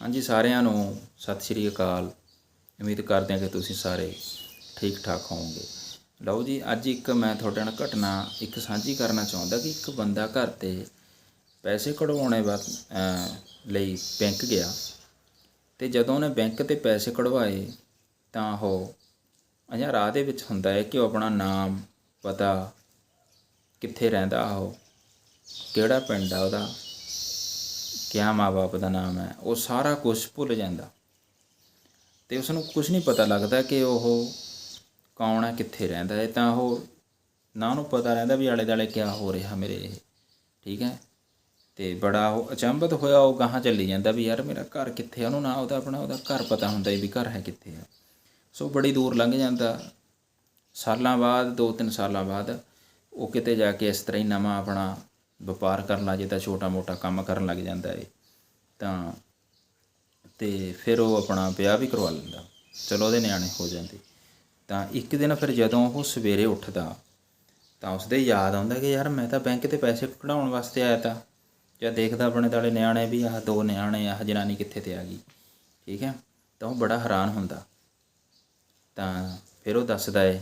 ਹਾਂਜੀ, ਸਾਰਿਆਂ ਨੂੰ ਸਤਿ ਸ਼੍ਰੀ ਅਕਾਲ। ਉਮੀਦ ਕਰਦੇ ਹਾਂ ਕਿ ਤੁਸੀਂ ਸਾਰੇ ਠੀਕ ਠਾਕ ਹੋਵੋਗੇ। ਲਓ ਜੀ, ਅੱਜ ਇੱਕ ਮੈਂ ਤੁਹਾਡੇ ਨਾਲ ਘਟਨਾ ਇੱਕ ਸਾਂਝੀ ਕਰਨਾ ਚਾਹੁੰਦਾ ਕਿ ਇੱਕ ਬੰਦਾ ਘਰ ਤੇ ਪੈਸੇ ਕਢਵਾਉਣੇ ਵਾ ਲਈ ਬੈਂਕ ਗਿਆ ਤੇ ਜਦੋਂ ਉਹਨੇ ਬੈਂਕ ਤੇ ਪੈਸੇ ਕਢਵਾਏ ਤਾਂ ਉਹ ਅਜਾ ਰਾਹ ਦੇ ਵਿੱਚ ਹੁੰਦਾ ਹੈ ਕਿ ਉਹ ਆਪਣਾ ਨਾਮ ਪਤਾ ਕਿੱਥੇ ਰਹਿੰਦਾ, ਉਹ ਕਿਹੜਾ ਪਿੰਡ ਆ ਉਹਦਾ ਕਿਆ ਮਾਂ-ਬਾਪ ਦਾ ਨਾਮ ਹੈ, ਉਹ ਸਾਰਾ ਕੁਝ ਭੁੱਲ ਜਾਂਦਾ। ਤੇ ਉਸ ਨੂੰ ਕੁਝ ਨਹੀਂ ਪਤਾ ਲੱਗਦਾ ਕਿ ਉਹ ਕੌਣ ਹੈ, ਕਿੱਥੇ ਰਹਿੰਦਾ ਹੈ। ਤਾਂ ਉਹ ਨਾ ਉਹਨੂੰ ਪਤਾ ਰਹਿੰਦਾ ਵੀ ਆਲੇ ਦਾਲੇ ਕਿਆ ਹੋ ਰਿਹਾ ਮੇਰੇ ਇਹ, ਠੀਕ ਹੈ? ਤੇ ਬੜਾ ਉਹ ਅਚੰਭਿਤ ਹੋਇਆ, ਉਹ ਗਾਹਾਂ ਚੱਲੀ ਜਾਂਦਾ ਵੀ ਯਾਰ ਮੇਰਾ ਘਰ ਕਿੱਥੇ ਆ? ਉਹਨੂੰ ਨਾ ਉਹਦਾ ਆਪਣਾ ਉਹਦਾ ਘਰ ਪਤਾ ਹੁੰਦਾ ਵੀ ਘਰ ਹੈ ਕਿੱਥੇ ਆ। ਸੋ ਬੜੀ ਦੂਰ ਲੰਘ ਜਾਂਦਾ। ਸਾਲਾਂ ਬਾਅਦ ਦੋ ਤਿੰਨ ਸਾਲਾਂ ਬਾਅਦ ਉਹ ਕਿਤੇ ਜਾ ਕੇ ਇਸ ਤਰ੍ਹਾਂ ਹੀ ਨਵਾਂ ਆਪਣਾ ਵਪਾਰ ਕਰਨ ਲੱਗ ਜੇ ਤਾਂ ਛੋਟਾ ਮੋਟਾ ਕੰਮ ਕਰਨ ਲੱਗ ਜਾਂਦਾ ਏ। ਤਾਂ ਤੇ ਫਿਰ ਉਹ ਆਪਣਾ ਵਿਆਹ ਵੀ ਕਰਵਾ ਲੈਂਦਾ। ਚਲੋ ਉਹਦੇ ਨਿਆਣੇ ਹੋ ਜਾਂਦੇ। ਤਾਂ ਇੱਕ ਦਿਨ ਫਿਰ ਜਦੋਂ ਉਹ ਸਵੇਰੇ ਉੱਠਦਾ, ਤਾਂ ਉਸਦੇ ਯਾਦ ਆਉਂਦਾ ਕਿ ਯਾਰ ਮੈਂ ਤਾਂ ਬੈਂਕ ਤੇ ਪੈਸੇ ਕਢਾਉਣ ਵਾਸਤੇ ਆਇਆ ਤਾਂ। ਜਾਂ ਦੇਖਦਾ ਆਪਣੇ ਤਾਲੇ ਨਿਆਣੇ ਵੀ ਆਹ ਦੋ ਨਿਆਣੇ, ਆਹ ਜਨਾਨੀ ਕਿੱਥੇ ਤੇ ਆ ਗਈ। ਠੀਕ ਹੈ? ਤਾਂ ਉਹ ਬੜਾ ਹੈਰਾਨ ਹੁੰਦਾ। ਤਾਂ ਫਿਰ ਉਹ ਦੱਸਦਾ ਏ,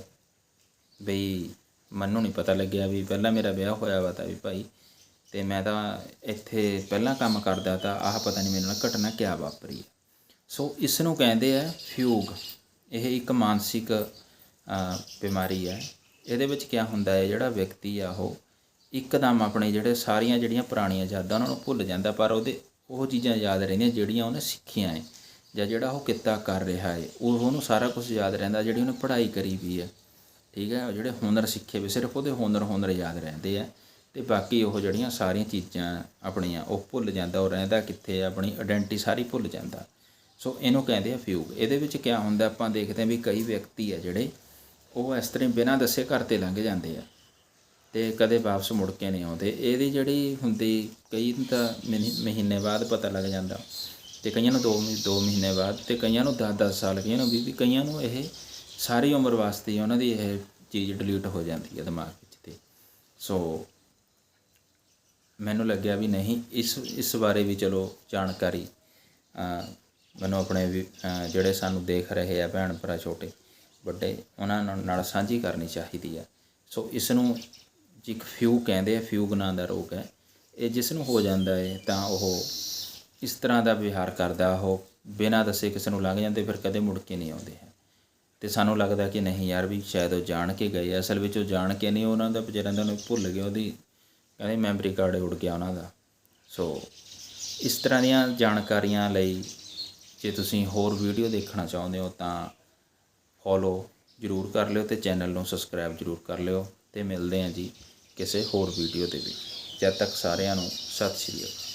ਬਈ ਮੈਨੂੰ ਨਹੀਂ ਪਤਾ ਲੱਗਿਆ ਵੀ ਪਹਿਲਾਂ ਮੇਰਾ ਵਿਆਹ ਹੋਇਆ ਵਾ ਤਾਂ ਵੀ ਭਾਈ ਅਤੇ ਮੈਂ ਤਾਂ ਇੱਥੇ ਪਹਿਲਾਂ ਕੰਮ ਕਰਦਾ ਤਾਂ ਆਹ ਪਤਾ ਨਹੀਂ ਮੇਰੇ ਨਾਲ ਘਟਨਾ ਕਿਆ ਵਾਪਰੀ ਹੈ ਸੋ ਇਸ ਨੂੰ ਕਹਿੰਦੇ ਆ ਫਿਊਗ। ਇਹ ਇੱਕ ਮਾਨਸਿਕ ਬਿਮਾਰੀ ਹੈ ਇਹਦੇ ਵਿੱਚ ਕਿਆ ਹੁੰਦਾ ਹੈ, ਜਿਹੜਾ ਵਿਅਕਤੀ ਆ ਉਹ ਇੱਕਦਮ ਆਪਣੇ ਜਿਹੜੇ ਸਾਰੀਆਂ ਜਿਹੜੀਆਂ ਪੁਰਾਣੀਆਂ ਯਾਦਾਂ ਉਹਨਾਂ ਨੂੰ ਭੁੱਲ ਜਾਂਦਾ, ਪਰ ਉਹਦੇ ਉਹ ਚੀਜ਼ਾਂ ਯਾਦ ਰਹਿੰਦੀਆਂ ਜਿਹੜੀਆਂ ਉਹਨੇ ਸਿੱਖੀਆਂ ਹੈ ਜਾਂ ਜਿਹੜਾ ਉਹ ਕਿੱਤਾ ਕਰ ਰਿਹਾ ਹੈ। ਉਹ ਉਹਨੂੰ ਸਾਰਾ ਕੁਝ ਯਾਦ ਰਹਿੰਦਾ, ਜਿਹੜੀ ਉਹਨੇ ਪੜ੍ਹਾਈ ਕਰੀ ਵੀ ਹੈ। ਠੀਕ ਹੈ ਜਿਹੜੇ ਹੁਨਰ ਸਿੱਖੇ ਵੀ, ਸਿਰਫ ਉਹਦੇ ਹੁਨਰ ਹੁਨਰ ਯਾਦ ਰਹਿੰਦੇ ਆ। ਤੇ ਬਾਕੀ ਉਹ ਜਿਹੜੀਆਂ ਸਾਰੀਆਂ ਚੀਜ਼ਾਂ ਆਪਣੀਆਂ, ਉਹ ਭੁੱਲ ਜਾਂਦਾ, ਉਹ ਰਹਿੰਦਾ ਕਿੱਥੇ ਆਪਣੀ ਆਇਡੈਂਟੀ ਸਾਰੀ ਭੁੱਲ ਜਾਂਦਾ। ਸੋ ਇਹਨੂੰ ਕਹਿੰਦੇ ਆ ਫਿਊਗ ਇਹਦੇ ਵਿੱਚ ਕੀ ਹੁੰਦਾ, ਆਪਾਂ ਦੇਖਦੇ ਹਾਂ ਵੀ ਕਈ ਵਿਅਕਤੀ ਆ ਜਿਹੜੇ, ਉਹ ਇਸ ਤਰ੍ਹਾਂ ਬਿਨਾਂ ਦੱਸੇ ਘਰ ਤੇ ਲੰਘ ਜਾਂਦੇ ਆ ਤੇ ਕਦੇ ਵਾਪਸ ਮੁੜ ਕੇ ਨਹੀਂ ਆਉਂਦੇ। ਇਹਦੀ ਜਿਹੜੀ ਹੁੰਦੀ, ਕਈ ਤਾਂ ਮਹੀਨੇ ਬਾਅਦ ਪਤਾ ਲੱਗ ਜਾਂਦਾ ਤੇ ਕਈਆਂ ਨੂੰ 2 ਦੋ ਮਹੀਨੇ ਬਾਅਦ ਤੇ ਕਈਆਂ ਨੂੰ 10-10 ਸਾਲ, ਕਈਆਂ ਨੂੰ 20 ਕਈਆਂ ਨੂੰ ਇਹ ਸਾਰੀ ਉਮਰ ਵਾਸਤੇ ਉਹਨਾਂ ਦੀ ਇਹ ਚੀਜ਼ ਡਿਲੀਟ ਹੋ ਜਾਂਦੀ ਹੈ ਦਿਮਾਗ ਵਿੱਚ ਤੇ। ਸੋ ਮੈਨੂੰ ਲੱਗਿਆ ਵੀ ਨਹੀਂ ਇਸ ਇਸ ਬਾਰੇ ਵੀ ਚਲੋ ਜਾਣਕਾਰੀ ਮੈਨੂੰ ਆਪਣੇ ਵੀ, ਜਿਹੜੇ ਸਾਨੂੰ ਦੇਖ ਰਹੇ ਆ ਭੈਣ ਭਰਾ ਛੋਟੇ ਵੱਡੇ ਉਹਨਾਂ ਨਾਲ ਨਾਲ ਸਾਂਝੀ ਕਰਨੀ ਚਾਹੀਦੀ ਆ। ਸੋ ਇਸ ਨੂੰ ਇੱਕ ਫਿਊ ਕਹਿੰਦੇ ਆ ਫਿਊਗ ਨਾਂ ਦਾ ਰੋਗ ਹੈ। ਇਹ ਜਿਸ ਨੂੰ ਹੋ ਜਾਂਦਾ ਹੈ ਤਾਂ ਉਹ ਇਸ ਤਰ੍ਹਾਂ ਦਾ ਵਿਹਾਰ ਕਰਦਾ ਉਹ ਬਿਨਾਂ ਦੱਸੇ ਕਿਸੇ ਨੂੰ ਲੰਘ ਜਾਂਦੇ ਫਿਰ ਕਦੇ ਮੁੜ ਕੇ ਨਹੀਂ ਆਉਂਦੇ ਹੈ। ਤੇ ਸਾਨੂੰ ਲੱਗਦਾ ਕਿ ਨਹੀਂ ਯਾਰ ਵੀ ਸ਼ਾਇਦ ਉਹ ਜਾਣ ਕੇ ਗਏ ਅਸਲ ਵਿੱਚ ਉਹ ਜਾਣ ਕੇ ਨਹੀਂ ਉਹਨਾਂ ਦਾ ਵਿਚਾਰਿਆਂ ਦਾ ਉਹਨੂੰ ਭੁੱਲ ਗਏ ਉਹਦੀ ਕਹਿੰਦੇ ਮੈਮਰੀ ਕਾਰਡ ਉੜ ਗਿਆ ਉਹਨਾਂ ਦਾ। ਸੋ ਇਸ ਤਰ੍ਹਾਂ ਦੀਆਂ ਜਾਣਕਾਰੀਆਂ ਲਈ ਜੇ ਤੁਸੀਂ ਹੋਰ ਵੀਡੀਓ ਦੇਖਣਾ ਚਾਹੁੰਦੇ ਹੋ, ਤਾਂ ਫੋਲੋ ਜ਼ਰੂਰ ਕਰ ਲਿਓ ਤੇ ਚੈਨਲ ਨੂੰ ਸਬਸਕ੍ਰਾਈਬ ਜ਼ਰੂਰ ਕਰ ਲਿਓ ਤੇ ਮਿਲਦੇ ਹਾਂ ਜੀ ਕਿਸੇ ਹੋਰ ਵੀਡੀਓ ਦੇ ਵਿੱਚ। ਜਦ ਤੱਕ ਸਾਰਿਆਂ ਨੂੰ ਸਤਿ ਸ਼੍ਰੀ ਅਕਾਲ।